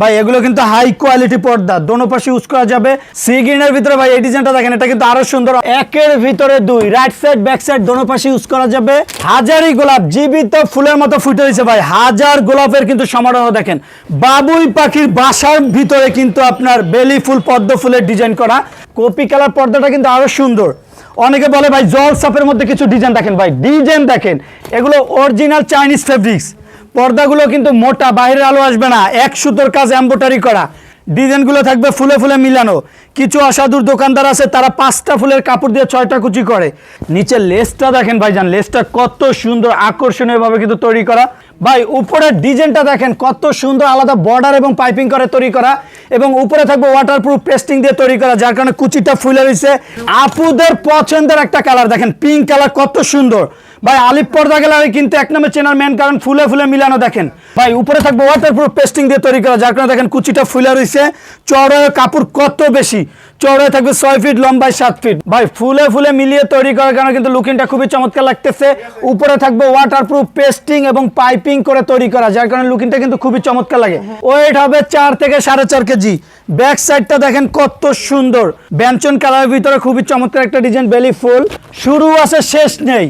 ভাই, এগুলো কিন্তু হাই কোয়ালিটি পর্দা। দোনো পাশে ইউজ করা যাবে। সি গ্রিনের ভিতরে ভাই, এই ডিজাইনটা দেখেন, এটা কিন্তু আরও সুন্দর। একের ভিতরে দুই রাইট সাইড ব্যাক সাইড দোনো পাশে ইউজ করা যাবে। হাজারি গোলাপ, জীবিত ফুলের মতো ফুটে হয়েছে ভাই। হাজার গোলাপের কিন্তু সমারোহ দেখেন। বাবুই পাখির বাসার ভিতরে কিন্তু আপনার বেলি ফুল, পদ্ম ফুলের ডিজাইন করা। কপি কালার পর্দাটা কিন্তু আরও সুন্দর। অনেকে বলে ভাই, জল সাপের মধ্যে কিছু ডিজাইন দেখেন ভাই। ডিজাইন দেখেন, এগুলো অরিজিনাল চাইনিজ ফেব্রিক্স পর্দাগুলো কিন্তু মোটা বাইরের আলো আসবে না। এক সুতোর কাজ এম্বোটারি করা। ডিজাইনগুলো থাকবে ফুলে ফুলে মিলানো। কিছু অসাধুর দোকানদার আছে, তারা পাঁচটা ফুলের কাপড় দিয়ে ছয়টা কুচি করে। নিচের লেসটা দেখেন ভাইজান, লেসটা কত সুন্দর আকর্ষণীয়ভাবে কিন্তু তৈরি করা। ভাই, উপরের ডিজাইনটা দেখেন, কত সুন্দর আলাদা বর্ডার এবং পাইপিং করে তৈরি করা এবং উপরে থাকবে ওয়াটারপ্রুফ পেস্টিং দিয়ে তৈরি করা, যার কারণে কুচিটা ফুলে রয়েছে আপুদের পছন্দের একটা কালার দেখেন পিঙ্ক কালার কত সুন্দর। ভাই, আলিপ পর্দা কিন্তু এক নম্বর চেনার মেন কারণ, ফুলে ফুলে মিলানো দেখেন। ভাই, উপরে থাকবে ওয়াটারপ্রুফ পেস্টিং দিয়ে তৈরি করা, যার কারণে দেখেন কুচিটা ফুলে রয়েছে চড়ায় কাপড় কত বেশি। চড়ায় থাকবে ছয় ফিট লম্বায় সাত ফিট ভাই, ফুলে ফুলে মিলিয়ে তৈরি করার কারণে কিন্তু লুকিংটা খুবই চমৎকার লাগতেছে। উপরে থাকবে ওয়াটার প্রুফ পেস্টিং এবং পাইপিং করে তৈরি করা, যার কারণে লুকিংটা কিন্তু খুবই চমৎকার লাগে। ওয়েট হবে চার থেকে সাড়ে চার কেজি। ব্যাক সাইডটা দেখেন কত সুন্দর। ব্যঞ্চন কালারের ভিতরে খুবই চমৎকার একটা ডিজাইন বেলি ফুল শুরু আছে, শেষ নেই।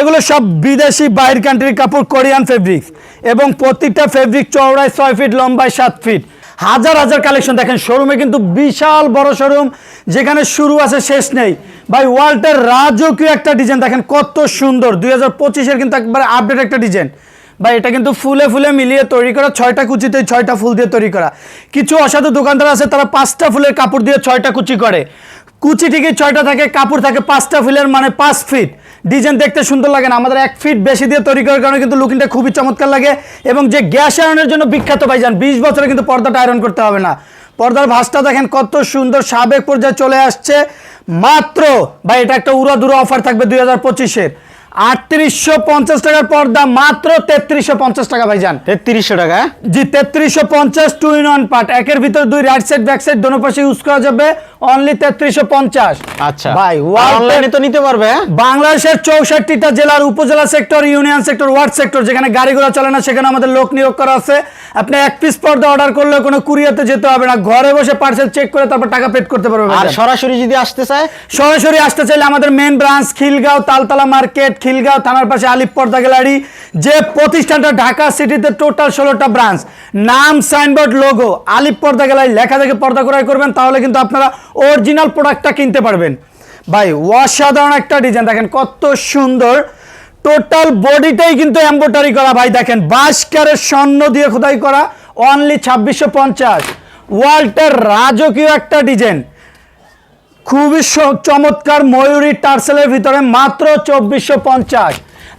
এগুলো সব বিদেশি বাইর কান্ট্রির কাপড় কোরিয়ান ফেব্রিক্স এবং প্রতিটা ফেব্রিক চওড়ায় ছয় ফিট লম্বায় সাত ফিট হাজার হাজার কালেকশন দেখেন শোরুমে কিন্তু বিশাল বড় শোরুম যেখানে শুরু আছে, শেষ নেই। ভাই ওয়ার্ল্ডের রাজকীয় একটা ডিজাইন দেখেন, কত সুন্দর। দুই হাজার পঁচিশের কিন্তু একবার আপডেট একটা ডিজাইন ভাই, এটা কিন্তু ফুলে ফুলে মিলিয়ে তৈরি করা, ছয়টা কুচিতে ছয়টা ফুল দিয়ে তৈরি করা। কিছু অসাধু দোকানদার আছে, তারা পাঁচটা ফুলের কাপড় দিয়ে ছয়টা কুচি করে। কুচি ঠিকই ছয়টা থাকে, কাপড় থাকে, পাঁচটা ফিলের মানে পাঁচ ফিট ডিজাইন দেখতে সুন্দর লাগে না, আমাদের এক ফিট বেশি দিয়ে তৈরি করার কারণে কিন্তু লুকিংটা খুবই চমৎকার লাগে এবং যে গ্যাস আয়রনের জন্য বিখ্যাত ভাইজান, বিশ বছরে কিন্তু পর্দাটা আয়রন করতে হবে না। পর্দার ভাসটা দেখেন কত সুন্দর সাবেক পর্যায়ে চলে আসছে। মাত্র বা এটা একটা উড়াদুরা অফার থাকবে দুই হাজার পঁচিশের। আটত্রিশশো পঞ্চাশ টাকার পর্দা মাত্র তেত্রিশশো পঞ্চাশ টাকা ভাইজান। তেত্রিশশো টাকা হ্যাঁ? জি তেত্রিশশো পঞ্চাশ টু ইন ওয়ান পার্ট একের ভিতর দুই রাইট সাইড ব্যাক সাইড দোনো পাশে ইউজ করা যাবে। অনলি তেত্রিশশো পঞ্চাশ। আচ্ছা। ভাই অনলাইনে তো নিতে পারবে হ্যাঁ? বাংলাদেশের চৌষট্টিটা জেলার উপজেলা sector union sector ward sector যেখানে গাড়িগুলো চলে না সেখানে আমাদের লোক নিয়োগ করা আছে। আপনি এক পিস পর্দা অর্ডার করলে কোনো কুরিয়াতে যেতে হবে না। ঘরে বসে পার্সেল চেক করে তারপর টাকা পেড করতে পারবে আর সরাসরি যদি আসতে চায়? সরাসরি আসতে চাইলে আমাদের main branch Khilgaon Taltala market Khilgaon থানার পাশে আলিপ পর্দা গ্যালারি, যে প্রতিষ্ঠানটা ঢাকা সিটিতে টোটাল ষোলোটা ব্রাঞ্চ। নাম, সাইনবোর্ড, লোগো, আলিপ পর্দা গ্যালারি লেখা দেখে পর্দা ক্রয় করবেন, তাহলে কিন্তু আপনারা অরিজিনাল প্রোডাক্টটা কিনতে পারবেন। ভাই, অসাধারণ একটা ডিজাইন দেখেন কত সুন্দর। টোটাল বডিটাই কিন্তু এম্বোটারি করা, ভাই, দেখেন ক্যারেট স্বর্ণ দিয়ে খোদাই করা অনলি ছাব্বিশশো পঞ্চাশ। ওয়াল্টের রাজকীয় একটা ডিজাইন খুবই চমৎকার ময়ূরী টার্সেলের ভিতরে মাত্র চব্বিশশো পঞ্চাশ।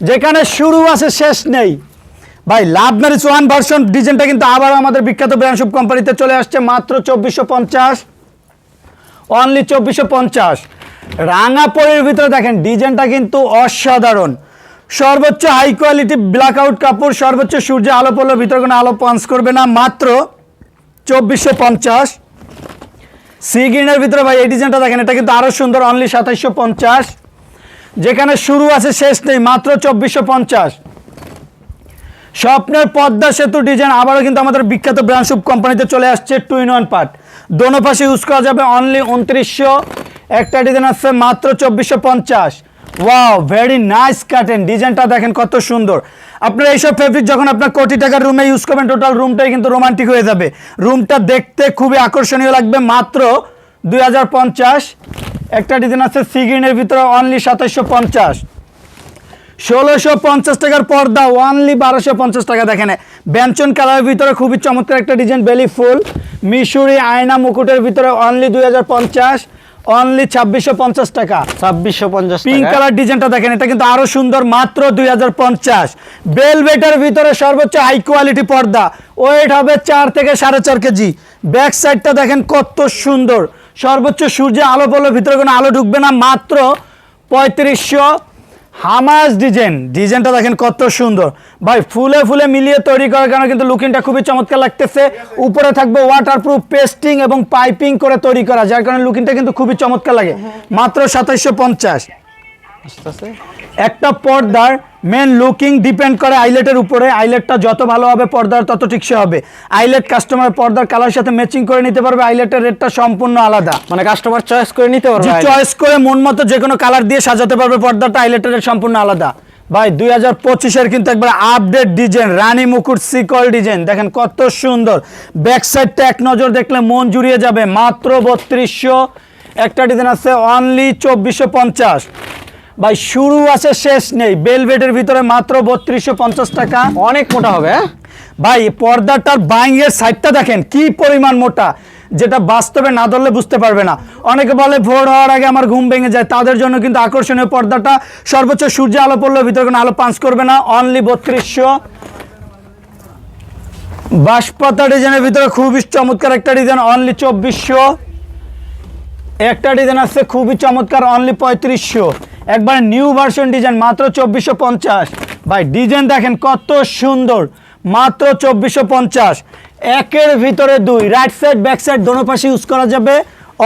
যেখানে শুরু আছে, শেষ নেই। ভাই লাভ ম্যারিজ ওয়ান ভার্সন ডিজাইনটা কিন্তু আবার আমাদের বিখ্যাত ব্র্যান্ড শুভ কোম্পানিতে চলে আসছে, মাত্র চব্বিশশো পঞ্চাশ। অনলি চব্বিশশো পঞ্চাশ। রাঙা পরের ভিতরে দেখেন, ডিজাইনটা কিন্তু অসাধারণ। সর্বোচ্চ হাই কোয়ালিটি ব্ল্যাক আউট কাপড়, সর্বোচ্চ সূর্য আলো পড়লে ভিতরে কোনো আলো পাঞ্চ করবে না, মাত্র চব্বিশশো পঞ্চাশ। সি গ্রিনের ভিতরে ভাই, এই ডিজাইনটা দেখেন, এটা কিন্তু আরও সুন্দর অনলি সাতাইশশো পঞ্চাশ। যেখানে শুরু আছে, শেষ নেই, মাত্র চব্বিশশো পঞ্চাশ। স্বপ্নের পদ্মা সেতু ডিজাইন আবারও কিন্তু আমাদের বিখ্যাত ব্র্যান্ড শুভ কোম্পানিতে চলে আসছে টু ইন ওয়ান পার্ট দোনো পাশে ইউজ করা যাবে অনলি উনত্রিশশো। একটা ডিজাইন আসছে মাত্র চব্বিশশো পঞ্চাশ। ওয়াও ভেরি নাইস কাটেন ডিজাইনটা দেখেন কত সুন্দর। আপনার এইসব ফেব্রিক যখন আপনার কোটি টাকার রুমে ইউজ করবেন টোটাল রুমটাই কিন্তু রোমান্টিক হয়ে যাবে। রুমটা দেখতে খুবই আকর্ষণীয় লাগবে, মাত্র দুই হাজার পঞ্চাশ। একটা ডিজাইন আছে সিগিনের ভিতরে অনলি সাতাশশো পঞ্চাশ। ষোলোশো পঞ্চাশ টাকার পর্দা ওয়ানলি বারোশো পঞ্চাশ টাকা দেখেন। ব্যঞ্চন কালারের ভিতরে খুবই চমৎকার একটা ডিজাইন বেলি ফুল মিশুরি আয়না মুকুটের ভিতরে অনলি দুই হাজার পঞ্চাশ। অনলি ছাব্বিশশো পঞ্চাশ টাকা। ছাব্বিশশো পঞ্চাশ পিঙ্ক কালার ডিজাইনটা দেখেন এটা কিন্তু আরও সুন্দর মাত্র দুই হাজার পঞ্চাশ। বেলভেটার ভিতরে সর্বোচ্চ হাই কোয়ালিটি পর্দা। ওয়েট হবে চার থেকে সাড়ে চার কেজি। ব্যাক সাইডটা দেখেন কত সুন্দর। সর্বোচ্চ সূর্যে আলো পড়লে ভিতরে কোনো আলো ঢুকবে না মাত্র পঁয়ত্রিশশো হামাস ডিজাইন। ডিজাইনটা দেখেন কত সুন্দর। ভাই, ফুলে ফুলে মিলিয়ে তৈরি করার কারণে কিন্তু লুকিংটা খুবই চমৎকার লাগতেছে। উপরে থাকবে ওয়াটারপ্রুফ পেস্টিং এবং পাইপিং করে তৈরি করা, যার কারণে লুকিংটা কিন্তু খুবই চমৎকার লাগে। মাত্র সাতাইশশো পঞ্চাশ। একটা পর্দার মেন লুকিং ডিপেন্ড করে আইলেটের উপরে। আইলেটটা যত ভালো হবে পর্দার তত টিকসে হবে। আইলেট কাস্টমার পর্দার কালার সাথে ম্যাচিং করে নিতে পারবে। আইলেটের রেটটা সম্পূর্ণ আলাদা। মানে কাস্টমার চয়েস করে নিতে পারবে চয়েস করে মন মতো যে কোনো কালার দিয়ে সাজাতে পারবে পর্দাটা। আইলেটের রেট সম্পূর্ণ আলাদা। ভাই দুই হাজার পঁচিশের কিন্তু একবার আপডেট ডিজাইন রানী মুকুট সিকল ডিজাইন দেখেন কত সুন্দর। ব্যাক সাইডটা এক নজর দেখলে মন জুড়িয়ে যাবে। মাত্র বত্রিশশো। একটা ডিজাইন আছে অনলি চব্বিশশো পঞ্চাশ। ভাই শুরু আছে শেষ নেই। বেলভেটের ভিতরে মাত্র বত্রিশশো পঞ্চাশ টাকা। অনেক মোটা হবে হ্যাঁ? ভাই পর্দাটার বাইংয়ের সাইডটা দেখেন কি পরিমাণ মোটা। যেটা বাস্তবে না ধরলে বুঝতে পারবে না। অনেকে বলে ভোর হওয়ার আগে আমার ঘুম ভেঙে যায়। তাদের জন্য কিন্তু আকর্ষণীয় পর্দাটা। সর্বোচ্চ সূর্য আলো পড়লে ভিতরে কোনো আলো পাঞ্চ করবে না। অনলি বত্রিশশো। বাঁশপাতা ডিজাইনের ভিতরে খুবই চমৎকার একটা ডিজাইন অনলি চব্বিশশো। একটা ডিজাইন আছে খুবই চমৎকার অনলি পঁয়ত্রিশশো। একবার নিউ ভার্সন ডিজাইন মাত্র চব্বিশশো পঞ্চাশ। ভাই ডিজাইন দেখেন কত সুন্দর, মাত্র চব্বিশশো পঞ্চাশ। একের ভিতরে দুই রাইট সাইড ব্যাক সাইড দোনো পাশে ইউজ করা যাবে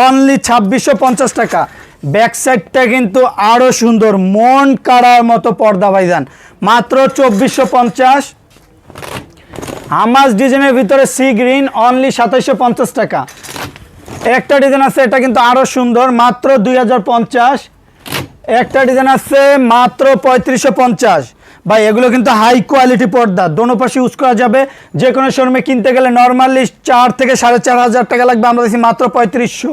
অনলি ছাব্বিশশো পঞ্চাশ টাকা। ব্যাক সাইডটা কিন্তু আরও সুন্দর, মন কাড়ার মতো পর্দা ভাই ভাইজান মাত্র চব্বিশশো পঞ্চাশ। হামাস ডিজাইনের ভিতরে সি গ্রিন অনলি সাতাইশশো পঞ্চাশ টাকা। একটা ডিজাইন আছে, এটা কিন্তু আরও সুন্দর, মাত্র দুই হাজার পঞ্চাশ। একটা ডিজাইন আছে মাত্র পঁয়ত্রিশশো পঞ্চাশ। ভাই, এগুলো কিন্তু হাই কোয়ালিটি পর্দা। দোনো পাশে ইউজ করা যাবে। যে কোনো শোরুমে কিনতে গেলে নর্মালি চার থেকে সাড়ে চার হাজার টাকা লাগবে। আমরা দেখছি মাত্র পঁয়ত্রিশশো।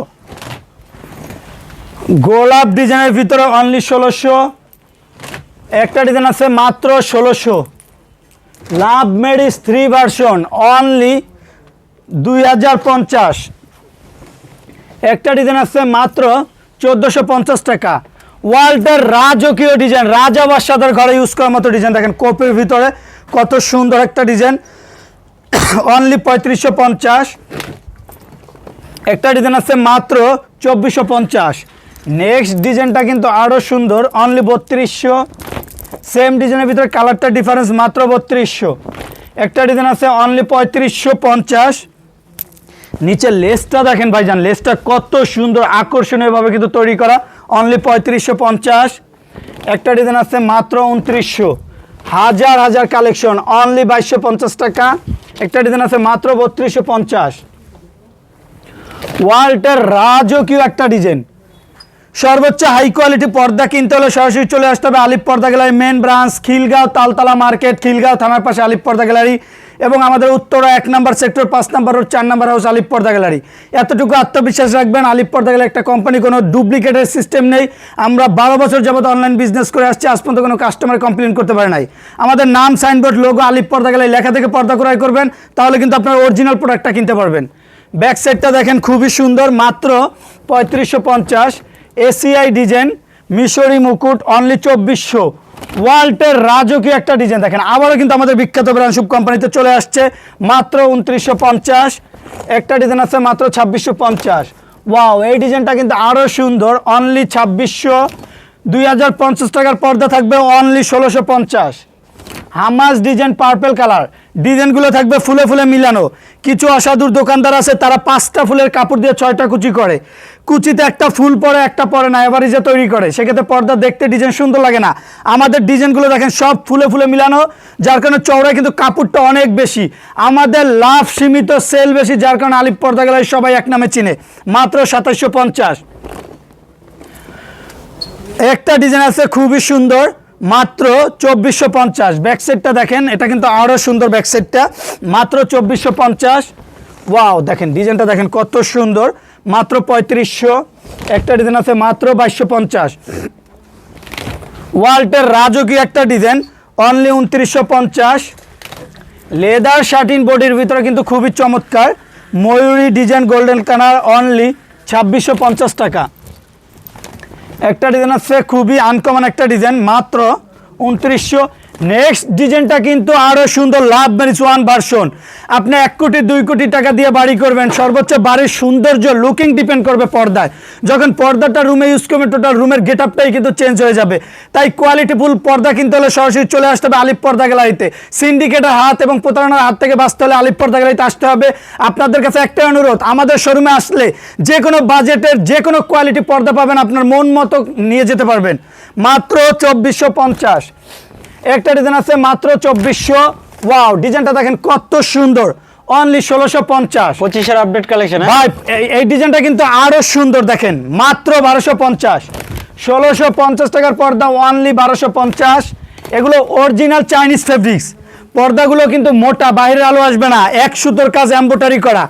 গোলাপ ডিজাইনের ভিতরে অনলি ষোলোশো। একটা ডিজাইন আছে মাত্র ষোলোশো। লাভ মেডিস থ্রি ভার্সন অনলি দুই হাজার পঞ্চাশ। একটা ডিজাইন আছে মাত্র চোদ্দোশো পঞ্চাশ টাকা। ওয়াল্টার রাজকীয় ডিজাইন, রাজা বাদশাদের ঘরে ইউজ করার মতো ডিজাইন। দেখেন কোপের ভিতরে কত সুন্দর একটা ডিজাইন। অনলি পঁয়ত্রিশশো পঞ্চাশ। একটা ডিজাইন আছে মাত্র চব্বিশশো পঞ্চাশ। নেক্সট ডিজাইনটা কিন্তু আরও সুন্দর অনলি বত্রিশশো। সেম ডিজাইনের ভিতরে কালারটা ডিফারেন্স মাত্র বত্রিশশো। একটা ডিজাইন আছে অনলি পঁয়ত্রিশশো পঞ্চাশ। নিচে লেসটা দেখেন ভাইজান, লেসটা কত সুন্দর, আকর্ষণীয়ভাবে কিন্তু তৈরি করা। অনলি পঁয়ত্রিশশো পঞ্চাশ। একটা ডিজাইন আছে মাত্র উনত্রিশশো। হাজার হাজার কালেকশন অনলি বাইশশো পঞ্চাশ টাকা। একটা ডিজাইন আছে মাত্র বত্রিশশো পঞ্চাশ। ওয়াল্টের রাজকীয় একটা ডিজাইন সর্বোচ্চ হাই কোয়ালিটি পর্দা কিনতে হলে সরাসরি চলে আসতে হবে Alip Porda gallery main branch Khilgaon, Taltala market Khilgaon থানার পাশে আলিপ পর্দা গ্যালারি। এবং আমাদের উত্তরা এক নম্বর সেক্টর, পাঁচ নম্বর রোড, চার নম্বর হাউস আলিপ পর্দা গ্যালারি। এতটুকু আত্মবিশ্বাস রাখবেন আলিপ পর্দা গ্যালারি একটা কোম্পানি কোনো ডুপ্লিকেটের সিস্টেম নেই। আমরা বারো বছর যাবত অনলাইন বিজনেস করে আসছি, আজ পর্যন্ত কোনো কাস্টমার কমপ্লেন করতে পারে নাই। আমাদের নাম সাইনবোর্ড লোগো আলিপ পর্দা গ্যালারি লেখা থেকে পর্দা ক্রয় করবেন, তাহলে কিন্তু আপনার অরিজিনাল প্রোডাক্টটা কিনতে পারবেন। ব্যাক সাইডটা দেখেন, খুবই সুন্দর, মাত্র পঁয়ত্রিশশো পঞ্চাশ এসিআই ডিজাইন মিশরি মুকুট অনলি চব্বিশশো। ওয়াল্টের রাজকীয় একটা ডিজাইন দেখেন। আবারও কিন্তু আমাদের বিখ্যাত ব্র্যান্ড কোম্পানিতে চলে আসছে। মাত্র উনত্রিশশো পঞ্চাশ। একটা ডিজাইন আছে মাত্র ছাব্বিশশো পঞ্চাশ। ওয়াও এই ডিজাইনটা কিন্তু আরও সুন্দর। অনলি ছাব্বিশশো। দুই হাজার পঞ্চাশ টাকার পর্দা থাকবে অনলি ষোলোশো পঞ্চাশ। হামাস ডিজাইন পার্পেল কালার ডিজাইনগুলো থাকবে ফুলে ফুলে মিলানো। কিছু অসাধুর দোকানদার আছে, তারা পাঁচটা ফুলের কাপড় দিয়ে ছয়টা কুচি করে। কুচিতে একটা ফুল পরে একটা পরে না, এবার যে তৈরি করে, সেক্ষেত্রে পর্দা দেখতে ডিজাইন সুন্দর লাগে না। আমাদের ডিজাইনগুলো দেখেন, সব ফুলে ফুলে মিলানো, যার কারণে চওড়ায় কিন্তু কাপড়টা অনেক বেশি। আমাদের লাভ সীমিত সেল বেশি, যার কারণে আলিপ পর্দা সবাই এক নামে চিনে। মাত্র সাতাশশো পঞ্চাশ। একটা ডিজাইন আছে খুবই সুন্দর, মাত্র চব্বিশশো পঞ্চাশ। ব্যাক সাইডটা দেখেন, এটা কিন্তু আরও সুন্দর ব্যাক সাইডটা মাত্র চব্বিশশো পঞ্চাশ। ওয়াও দেখেন ডিজাইনটা দেখেন কত সুন্দর। মাত্র পঁয়ত্রিশশো, একটা ডিজাইন আছে মাত্র বাইশশো পঞ্চাশ। ওয়াল্টের রাজকীয় একটা ডিজাইন অনলি উনত্রিশশো পঞ্চাশ। লেদার শার্টিন বডির ভিতরে কিন্তু খুবই চমৎকার, Mayuri design golden colour only ছাব্বিশশো পঞ্চাশ টাকা। একটা ডিজাইন আছে খুবই আনকমন একটা ডিজাইন মাত্র উনত্রিশশো। নেক্সট ডিজাইনটা কিন্তু আরও সুন্দর, লাভ ম্যারিজ ওয়ান ভার্সন আপনি এক কোটি, দুই কোটি টাকা দিয়ে বাড়ি করবেন, সর্বোচ্চ বাড়ির সৌন্দর্য লুকিং ডিপেন্ড করবে পর্দায়। যখন পর্দাটা রুমে ইউজ করবেন টোটাল রুমের গেট আপটাই কিন্তু চেঞ্জ হয়ে যাবে। তাই কোয়ালিটিফুল পর্দা কিনতে হলে সরাসরি চলে আসতে হবে আলিপ পর্দা গ্যালারিতে। সিন্ডিকেটের হাত এবং প্রতারণার হাত থেকে বাঁচতে হলে আলিপ পর্দা গ্যালারিতে আসতে হবে। আপনাদের কাছে একটাই অনুরোধ, আমাদের শোরুমে আসলে যে কোনো বাজেটের যে কোনো কোয়ালিটি পর্দা পাবেন, আপনার মন মতো নিয়ে যেতে পারবেন। মাত্র চব্বিশশো পঞ্চাশ একটা ডিজাইন আছে মাত্র চব্বিশশো। ওয়াও ডিজাইনটা দেখেন কত সুন্দর। অনলি ষোলোশো পঞ্চাশ। পঁচিশের আপডেট কালেকশন ভাই এই- ডিজাইনটা কিন্তু আরও সুন্দর দেখেন। মাত্র বারোশো পঞ্চাশ। ষোলোশো পঞ্চাশ টাকার পর্দা অনলি বারোশো পঞ্চাশ। এগুলো অরিজিনাল চাইনিজ ফেব্রিক্স পর্দাগুলো কিন্তু মোটা বাইরের আলো আসবে না। এক সুতোর কাজ এম্বোটারি করা।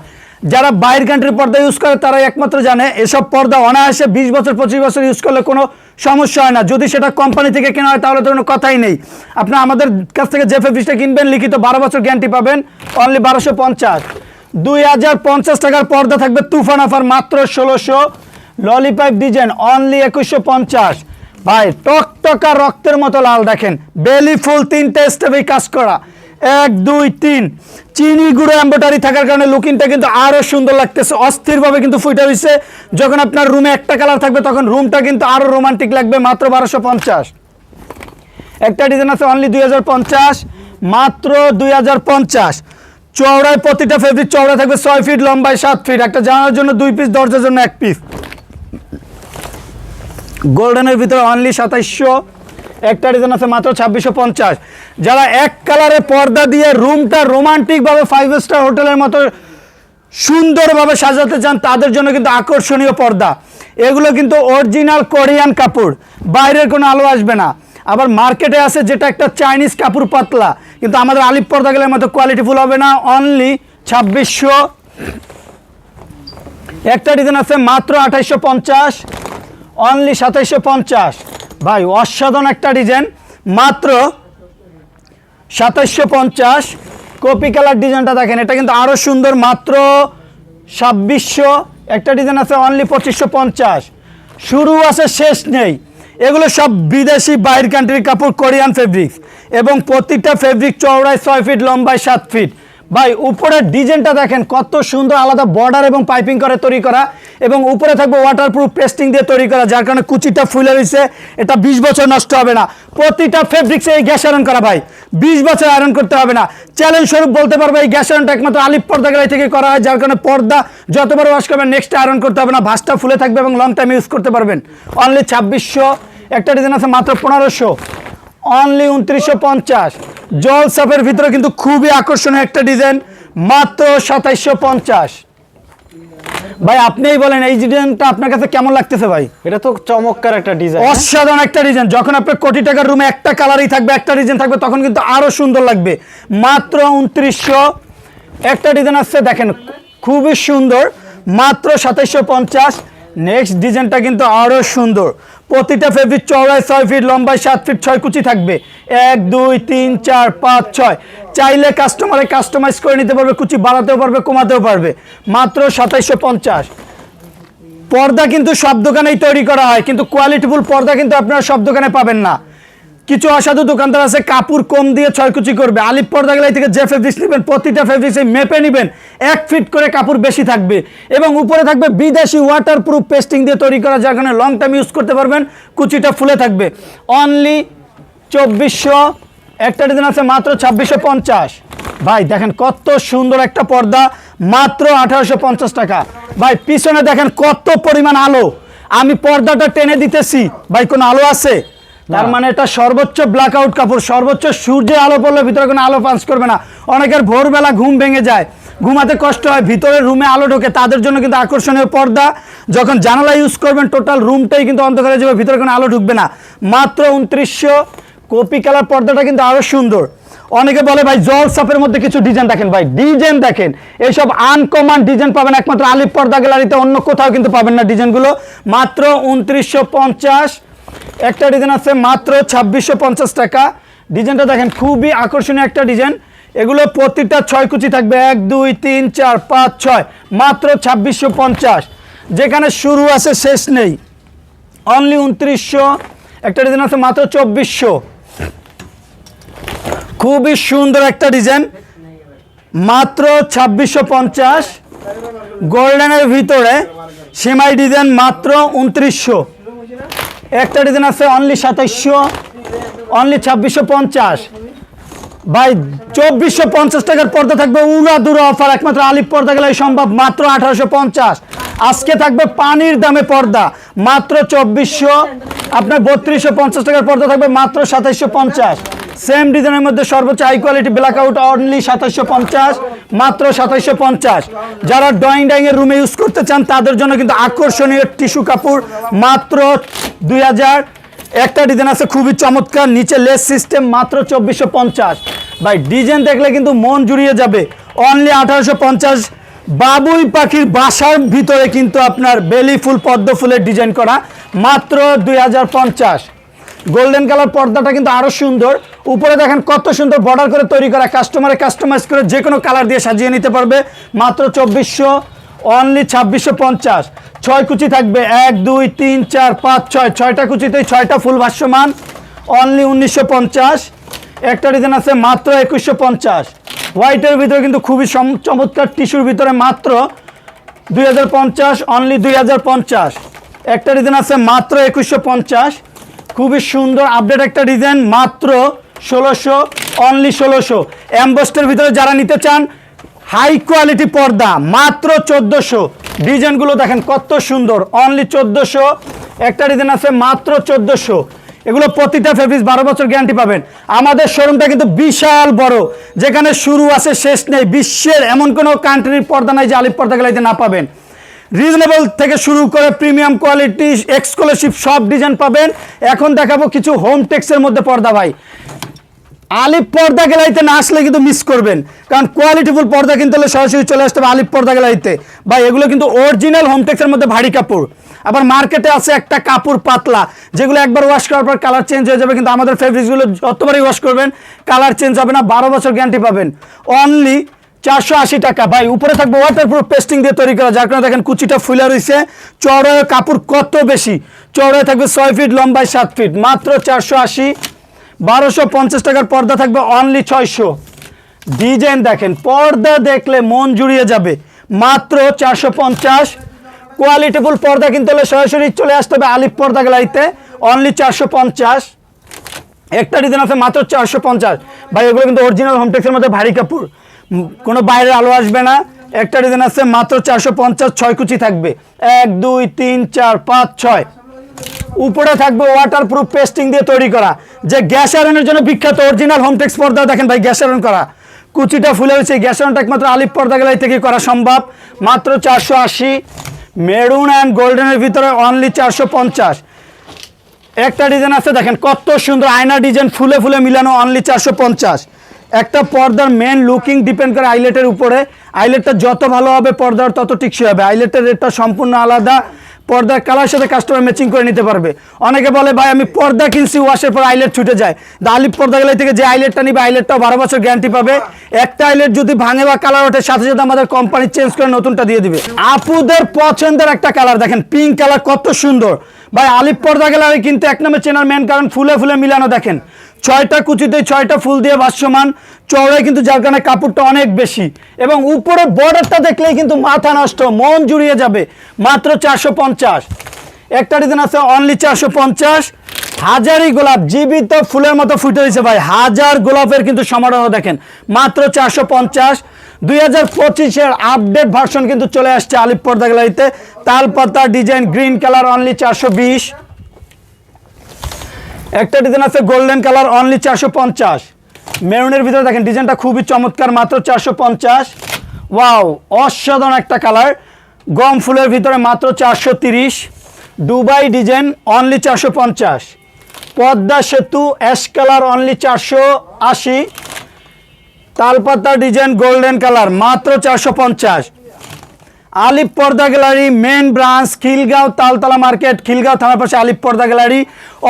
যারা বাইরের কান্ট্রির পর্দা ইউজ করে তারা একমাত্র জানে, এসব পর্দা অনায়াসে বিশ বছর, পঁচিশ বছর ইউজ করলে কোনো সমস্যা হয় না। যদি সেটা কোম্পানি থেকে কেনা হয়, তাহলে তো কোনো কথাই নেই। আপনি আমাদের কাছ থেকে যে ফেব্রিক্সটা কিনবেন, লিখিত বারো বছর গ্যারান্টি পাবেন অনলি বারোশো পঞ্চাশ। দুই হাজার পঞ্চাশ টাকার পর্দা থাকবে তুফান অফার মাত্র ষোলোশো। ললিপাইপ ডিজাইন অনলি একুশশো পঞ্চাশ। ভাই, টকটকা রক্তের মতো লাল, দেখেন। বেলি ফুল তিনটে স্টেপে কাজ করা। এক, দুই, তিন। চিনি গুঁড়ো এম্বোটারি থাকার কারণে লুকিংটা কিন্তু আরও সুন্দর লাগতেছে, অস্থিরভাবে কিন্তু ফুটে হয়েছে যখন আপনার রুমে একটা কালার থাকবে, তখন রুমটা কিন্তু আরও রোমান্টিক লাগবে, মাত্র বারোশো পঞ্চাশ। একটা ডিজাইন আছে অনলি দুই হাজার পঞ্চাশ, মাত্র দুই চওড়ায় প্রতিটা ফেব্রিক চওড়া থাকবে, ছয় ফিট লম্বায় সাত ফিট একটা জানার জন্য দুই পিস দরজার জন্য এক পিস গোল্ডেনের ভিতরে অনলি সাতাইশশো। একটা ডিজাইন আছে মাত্র ছাব্বিশশো পঞ্চাশ। যারা এক কালারে পর্দা দিয়ে রুমটা রোমান্টিকভাবে ফাইভ স্টার হোটেলের মতো সুন্দরভাবে সাজাতে চান, তাদের জন্য কিন্তু আকর্ষণীয় পর্দা। এগুলো কিন্তু অরিজিনাল কোরিয়ান কাপড়, বাইরের কোনো আলো আসবে না। আবার মার্কেটে আছে যেটা একটা চাইনিজ কাপড় পাতলা, কিন্তু আমাদের আলিপ পর্দা গেলে মতো কোয়ালিটিফুল হবে না অনলি ছাব্বিশশো। একটা ডিজাইন আছে মাত্র আঠাইশশো পঞ্চাশ অনলি সাতাইশশো পঞ্চাশ। ভাই, অসাধারণ একটা ডিজাইন মাত্র সাতাইশশো পঞ্চাশ। কপি কালার ডিজাইনটা দেখেন, এটা কিন্তু আরও সুন্দর, মাত্র ছাব্বিশশো। একটা ডিজাইন আছে অনলি পঁচিশশো পঞ্চাশ। শুরু আছে, শেষ নেই। এগুলো সব বিদেশি, বাইরের কান্ট্রির কাপড় কোরিয়ান ফেব্রিক্স এবং প্রতিটা ফেব্রিক চওড়ায় ছয় ফিট লম্বায় সাত ফিট ভাই, উপরের ডিজাইনটা দেখেন, কত সুন্দর আলাদা বর্ডার এবং পাইপিং করে তৈরি করা এবং উপরে থাকবে ওয়াটারপ্রুফ পেস্টিং দিয়ে তৈরি করা, যার কারণে কুচিটা ফুলে রয়েছে। এটা বিশ বছর নষ্ট হবে না। প্রতিটা ফেব্রিক্সে এই গ্যাস আয়রন করা ভাই। বিশ বছর আয়রন করতে হবে না। চ্যালেঞ্জ স্বরূপ বলতে পারব, এই গ্যাস আয়রনটা একমাত্র আলিপ পর্দা গাড়ি থেকে করা হয়, যার কারণে পর্দা যতবার ওয়াশ করবেন নেক্সট আয়রন করতে হবে না। ভাসটা ফুলে থাকবে এবং লং টাইম ইউজ করতে পারবেন। অনলি ছাব্বিশশো, একটা ডিজাইন আছে মাত্র পনেরোশো। অনলি উনত্রিশশো পঞ্চাশ। জল সাপের ভিতরে কিন্তু খুবই আকর্ষণীয় একটা ডিজাইন মাত্র সাতাইশশো পঞ্চাশ। ভাই আপনিই বলেন এই ডিজাইনটা আপনার কাছে কেমন লাগতেছে ভাই? এটা তো চমৎকার একটা ডিজাইন অসাধারণ একটা ডিজাইন। যখন আপনার কোটি টাকার রুমে একটা কালারই থাকবে একটা ডিজাইন থাকবে তখন কিন্তু আরও সুন্দর লাগবে। মাত্র উনত্রিশশো। একটা ডিজাইন আসছে দেখেন খুবই সুন্দর মাত্র সাতাইশশো পঞ্চাশ। নেক্সট ডিজাইনটা কিন্তু আরও সুন্দর। প্রতিটা ফেব্রিক চওড়ায় ছয় ফিট লম্বায় সাত ফিট ছয় কুচি থাকবে। এক, দুই, তিন, চার, পাঁচ, ছয়। চাইলে কাস্টমারে কাস্টমাইজ করে নিতে পারবে, কুচি বাড়াতেও পারবে, কমাতেও পারবে। মাত্র সাতাইশশো পঞ্চাশ। পর্দা কিন্তু সব দোকানেই তৈরি করা হয়, কিন্তু কোয়ালিটিফুল পর্দা কিন্তু আপনারা সব দোকানে পাবেন না। কিছু অসাধু দোকানদার আছে, কাপড় কম দিয়ে ছয়কুচি করবে। আলিপ পর্দা গেলাই থেকে যে ফেব্রিক্স নেবেন, প্রতিটা ফেব্রিক্সে মেপে নেবেন। এক ফিট করে কাপড় বেশি থাকবে। এবং উপরে থাকবে বিদেশি ওয়াটার প্রুফ পেস্টিং দিয়ে তৈরি করা, যার কারণে লং টাইম ইউজ করতে পারবেন, কুচিটা ফুলে থাকবে। অনলি চব্বিশশো, একটা ডিজাইন আছে মাত্র ছাব্বিশশো পঞ্চাশ। ভাই, দেখেন কত সুন্দর একটা পর্দা, মাত্র আঠারোশো পঞ্চাশ টাকা। ভাই, পিছনে দেখেন কত পরিমাণ আলো। আমি পর্দাটা টেনে দিতেছি। ভাই, কোনো আলো আছে? তার মানে এটা সর্বোচ্চ ব্ল্যাক আউট কাপড় সর্বোচ্চ সূর্যের আলো পড়লে ভিতরে কোনো আলো পাঞ্চ করবে না। অনেকের ভোরবেলা ঘুম ভেঙে যায় ঘুমাতে কষ্ট হয় ভিতরে রুমে আলো ঢোকে তাদের জন্য কিন্তু আকর্ষণীয় পর্দা। যখন জানালা ইউজ করবেন টোটাল রুমটাই কিন্তু অন্ধকার যাবে ভিতরে কোনো আলো ঢুকবে না। মাত্র উনত্রিশশো কপি কালার পর্দাটা কিন্তু আরও সুন্দর। অনেকে বলে ভাই জল সাপের মধ্যে কিছু ডিজাইন দেখেন। ভাই ডিজাইন দেখেন। এইসব আনকমন ডিজাইন পাবেন একমাত্র আলিপ পর্দা গ্যালারিতে অন্য কোথাও কিন্তু পাবেন না ডিজাইনগুলো মাত্র উনত্রিশশো পঞ্চাশ একটা ডিজাইন আছে মাত্র ছাব্বিশশো পঞ্চাশ টাকা। ডিজাইনটা দেখেন, খুবই আকর্ষণীয় একটা ডিজাইন। এগুলো প্রতিটা ছয় কুচি থাকবে। এক, দুই, তিন, চার, পাঁচ, ছয়, মাত্র ছাব্বিশশো পঞ্চাশ। যেখানে শুরু আছে, শেষ নেই। অনলি উনত্রিশশো। একটা ডিজাইন আছে মাত্র চব্বিশশো। খুবই সুন্দর একটা ডিজাইন। মাত্র ছাব্বিশশো পঞ্চাশ। গোল্ডেনের ভিতরে সেমাই ডিজাইন মাত্র উনত্রিশশো। একটা ডিজাইন আছে অনলি সাতাইশশো অনলি ছাব্বিশশো পঞ্চাশ। ভাই, চব্বিশশো পঞ্চাশ টাকার পর্দা থাকবে, উড়া দুরা অফার একমাত্র আলিপ পর্দা গেলে সম্ভব, মাত্র আঠারোশো পঞ্চাশ। আজকে থাকবে পানির দামে পর্দা, মাত্র চব্বিশশো, আপনার বত্রিশশো পঞ্চাশ টাকার পর্দা থাকবে, মাত্র সাতাইশশো পঞ্চাশ। সেম ডিজাইনের মধ্যে সর্বোচ্চ high quality blackout only সাতাইশশো পঞ্চাশ, মাত্র সাতাইশশো পঞ্চাশ। যারা ড্রয়িং ডাইং এর রুমে ইউজ করতে চান, তাদের জন্য কিন্তু আকর্ষণীয় টিস্যু কাপড়, মাত্র দুই হাজার। একটা ডিজাইন আছে খুবই চমৎকার, নিচে লেস সিস্টেম মাত্র চব্বিশশো পঞ্চাশ। ভাই ডিজাইন দেখলে কিন্তু মন জুড়িয়ে যাবে। অনলি আঠারোশো পঞ্চাশ। বাবুই পাখির বাসার ভিতরে কিন্তু আপনার বেলি ফুল, পদ্ম ফুলের ডিজাইন করা, মাত্র দুই হাজার পঞ্চাশ। গোল্ডেন কালার পর্দাটা কিন্তু আরও সুন্দর। উপরে দেখেন কত সুন্দর বর্ডার করে তৈরি করা কাস্টমারে কাস্টমাইজ করে যে কোনো কালার দিয়ে সাজিয়ে নিতে পারবে। মাত্র চব্বিশশো অনলি ছাব্বিশশো পঞ্চাশ। ছয় কুচি থাকবে, এক, দুই, তিন, চার, পাঁচ, ছয়। ছয়টা কুচিতেই ছয়টা ফুল ভাষ্যমান অনলি উনিশশো পঞ্চাশ। একটা ডিজাইন আছে মাত্র একুশশো পঞ্চাশ। হোয়াইটের ভিতরে কিন্তু খুবই চমৎকার টিস্যুর ভিতরে মাত্র দুই হাজার পঞ্চাশ অনলি দুই হাজার পঞ্চাশ। একটা ডিজাইন আছে মাত্র একুশশো পঞ্চাশ। খুবই সুন্দর আপডেট একটা ডিজাইন মাত্র ষোলোশো অনলি ষোলোশো। অ্যাম্বস্টের ভিতরে যারা নিতে চান হাই কোয়ালিটি পর্দা, মাত্র চোদ্দোশো। ডিজাইনগুলো দেখেন কত সুন্দর অনলি চোদ্দোশো। একটা ডিজাইন আছে মাত্র চোদ্দোশো। এগুলো প্রতিটা ফেব্রিক্স বারো বছর গ্যারান্টি পাবেন। আমাদের শোরুমটা কিন্তু বিশাল বড়। যেখানে শুরু আছে, শেষ নেই, বিশ্বের এমন কোনো কান্ট্রির পর্দা নাই যে আলিপ পর্দা গেলাইতে না পাবেন। রিজনেবল থেকে শুরু করে প্রিমিয়াম কোয়ালিটি এক্সক্লুসিভ সব ডিজাইন পাবেন। এখন দেখাবো কিছু হোম টেক্সের মধ্যে পর্দা ভাই। আলিপ পর্দা গেলাইতে না আসলে কিন্তু মিস করবেন। কারণ কোয়ালিটিফুল পর্দা কিনতে হলে সরাসরি চলে আসতে হবে আলিপ পর্দা গেলাইতে। বা এগুলো কিন্তু অরিজিনাল হোমটেক্সের মধ্যে ভারী কাপড়। আবার মার্কেটে আছে একটা কাপড় পাতলা, যেগুলো একবার ওয়াশ করার পর কালার চেঞ্জ হয়ে যাবে, কিন্তু আমাদের ফেব্রিক্সগুলো যতবারই ওয়াশ করবেন কালার চেঞ্জ হবে না, বারো বছর গ্যারান্টি পাবেন। অনলি চারশো আশি টাকা। ভাই, উপরে থাকবে ওয়াটারপ্রুফ পেস্টিং দিয়ে তৈরি করা। যার কারণে দেখেন কুচিটা ফুলে রয়েছে চড়ায় কাপড় কত বেশি? চড়ায় থাকবে ছয় ফিট লম্বায় সাত ফিট মাত্র চারশো আশি। বারোশো পঞ্চাশ টাকার পর্দা থাকবে অনলি ছয়শো। ডিজাইন দেখেন, পর্দা দেখলে মন জুড়িয়ে যাবে। মাত্র চারশো পঞ্চাশ। কোয়ালিটিফুল পর্দা কিনতে হলে সরাসরি চলে আসতে হবে আলিপ পর্দা গেলাইতে অনলি চারশো পঞ্চাশ। একটা ডিজাইন আছে মাত্র চারশো পঞ্চাশ। ভাই, এগুলো কিন্তু অরিজিনাল হোমটেক্সের মধ্যে ভারী কাপড়। কোনো বাইরের আলো আসবে না। একটা ডিজাইন আছে, মাত্র চারশো পঞ্চাশ, ছয় কুচি থাকবে। এক, দুই, তিন, চার, পাঁচ, ছয়। উপরে থাকবে ওয়াটার প্রুফ পেস্টিং দিয়ে তৈরি করা। যে গ্যাস আয়রনের জন্য বিখ্যাত অরিজিনাল হোমটেক্স পর্দা, দেখেন ভাই, গ্যাস আয়রন করা। কুচিটা ফুলে হয়েছে গ্যাস আয়রনটা একমাত্র আলিপ পর্দা গেলাই থেকে করা সম্ভব। মাত্র চারশো আশি মেরুন অ্যান্ড গোল্ডেনের ভিতরে অনলি চারশো পঞ্চাশ। একটা ডিজাইন আছে, দেখেন, কত সুন্দর আয়না ডিজাইন, ফুলে ফুলে মিলানো অনলি চারশো পঞ্চাশ। একটা পর্দার মেন লুকিং ডিপেন্ড করে আইলেটের উপরে। আইলেটটা যত ভালো হবে পর্দার তত টিকসই হবে। আইলেটের রেটটা সম্পূর্ণ আলাদা। পর্দার কালার সাথে কাস্টমার ম্যাচিং করে নিতে পারবে। অনেকে বলে, ভাই, আমি পর্দা কিনছি ওয়াশের পর আইলেট ছুটে যায়। দালিপ পর্দা গেলে থেকে যে আইলেটটা নিবে আইলেটটাও বারো বছর গ্যারান্টি পাবে। একটা আইলেট যদি ভাঙে বা কালার ওঠে, সাথে সাথে আমাদের কোম্পানি চেঞ্জ করে নতুনটা দিয়ে দিবে। আপুদের পছন্দের একটা কালার দেখেন পিঙ্ক কালার কত সুন্দর। ভাই আলিপ পর্দা গেলে কিন্তু এক নম্বর চেনার মেন কারণ, ফুলে ফুলে মিলানো, দেখেন। ছয়টা কুচিতে ছয়টা ফুল দিয়ে ভাষ্যমান চওড়ায় কিন্তু যার কারণে কাপড়টা অনেক বেশি। এবং উপরে বর্ডারটা দেখলেই কিন্তু মাথা নষ্ট, মন জুড়িয়ে যাবে। মাত্র চারশো পঞ্চাশ। একটা ডিজাইন আছে অনলি চারশো পঞ্চাশ। হাজারি গোলাপ, জীবিত ফুলের মতো ফুটে হয়েছে ভাই। হাজার গোলাপের কিন্তু সমারোহ দেখেন। মাত্র চারশো পঞ্চাশ। দুই হাজার পঁচিশের আপডেট ভার্সন কিন্তু চলে আসছে আলিপ পর্দা গ্যালারিতে তালপাতা ডিজাইন গ্রিন কালার অনলি চারশো বিশ। একটা ডিজাইন আছে গোল্ডেন কালার অনলি চারশো পঞ্চাশ। মেরুনের ভিতরে দেখেন, ডিজাইনটা খুবই চমৎকার, মাত্র চারশো পঞ্চাশ। ওয়াও অসাধারণ একটা কালার। গম ফুলের ভিতরে মাত্র চারশো তিরিশ। দুবাই ডিজাইন অনলি চারশো পঞ্চাশ। পদ্মা সেতু অ্যাশ কালার অনলি চারশো আশি। তালপাতা ডিজাইন গোল্ডেন কালার মাত্র চারশো পঞ্চাশ। Alip Porda gallery main branch Khilgaon, Taltala market Khilgaon থানার পাশে আলিপ পর্দা গ্যালারি।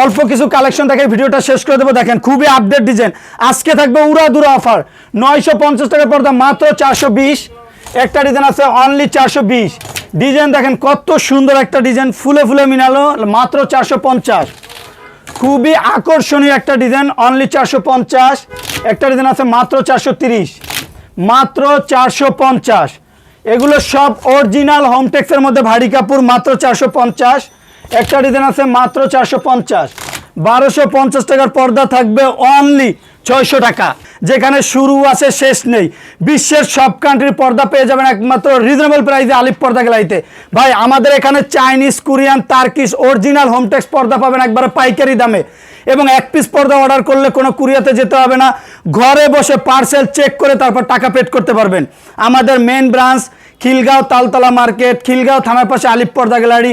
অল্প কিছু কালেকশন দেখে ভিডিওটা শেষ করে দেবো। দেখেন, খুবই আপডেট ডিজাইন আজকে থাকবে উড়া দুরা অফার নয়শো পঞ্চাশ পর্দা, মাত্র চারশো বিশ। একটা ডিজাইন আছে অনলি চারশো বিশ। ডিজাইন দেখেন, কত সুন্দর একটা ডিজাইন ফুলে ফুলে মিনালো, মাত্র চারশো পঞ্চাশ। খুবই আকর্ষণীয় একটা ডিজাইন অনলি চারশো পঞ্চাশ। একটা ডিজাইন আছে, মাত্র চারশো তিরিশ। মাত্র চারশো পঞ্চাশ। এগুলো সব অরিজিনাল হোমটেক্সের মধ্যে ভারী কাপড়, মাত্র চারশো পঞ্চাশ। একটা ডিজাইন আছে, মাত্র চারশো পঞ্চাশ। বারোশো পঞ্চাশ টাকার পর্দা থাকবে অনলি ছয়শো টাকা। যেখানে শুরু আছে, শেষ নেই। বিশ্বের সব কান্ট্রির পর্দা পেয়ে যাবেন একমাত্র রিজনেবল প্রাইসে আলিপ পর্দা গেলাইতে ভাই, আমাদের এখানে Chinese Korean Turkish original Hometex পর্দা পাবেন একবারে পাইকারি দামে। এবং এক পিস পর্দা অর্ডার করলে কোনো কুরিয়াতে যেতে হবে না। ঘরে বসে পার্সেল চেক করে তারপর টাকা পেড করতে পারবেন। আমাদের main branch Khilgaon Taltala market Khilgaon থানার পাশে আলিপ পর্দা গ্যালারি